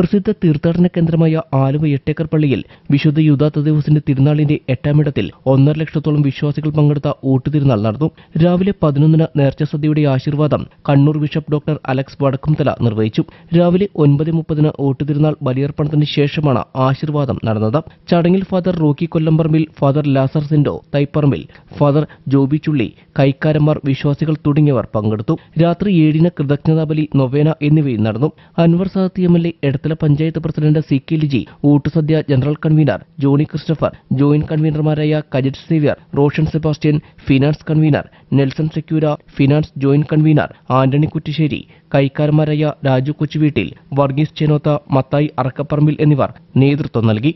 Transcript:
പ്രസിദ്ധ തീർത്ഥാടന കേന്ദ്രമായ ആലുവ എട്ടേക്കർ പള്ളിയിൽ വിശുദ്ധ യുദ്ധാത്ത തദേവസിന്റെ തിരുനാളിന്റെ എട്ടാമിടത്തിൽ ഒന്നര ലക്ഷത്തോളം വിശ്വാസികൾ പങ്കെടുത്ത ഊട്ടുതിരുനാൾ നടന്നു. രാവിലെ പതിനൊന്നിന് നേർച്ച സദ്യയുടെ ആശീർവാദം Kannur bishop doctor Alex Vadakkumthala നിർവഹിച്ചു. രാവിലെ ഒൻപത് മുപ്പതിന് ഊട്ടുതിരുനാൾ ബലിയർപ്പണത്തിന് ശേഷമാണ് ആശീർവാദം നടന്നത്. ചടങ്ങിൽ father Rocky Kollamparambil father Lazar Sindo Thaiparambil father Joby Chulli കൈക്കാരന്മാർ വിശ്വാസികൾ തുടങ്ങിയവർ പങ്കെടുത്തു. രാത്രി ഏഴിന് കൃതജ്ഞതാബലി നൊവേന എന്നിവയും നടന്നു. Anwar Sadath M L A Edathala panchayat president C K Liji ഊട്ടുസദ്യ general convener Johny Christopher joint കൺവീനർമാരായ കജറ്റ് Xavier Roshan Sebastian finance convener Nelson Sequeira finance joint convener Antony Kuttissery കൈക്കാരന്മാരായ Raju Kochuveettil Varghese ചേനോത്ത Mathai Arakkaparambil എന്നിവർ നേതൃത്വം നൽകി.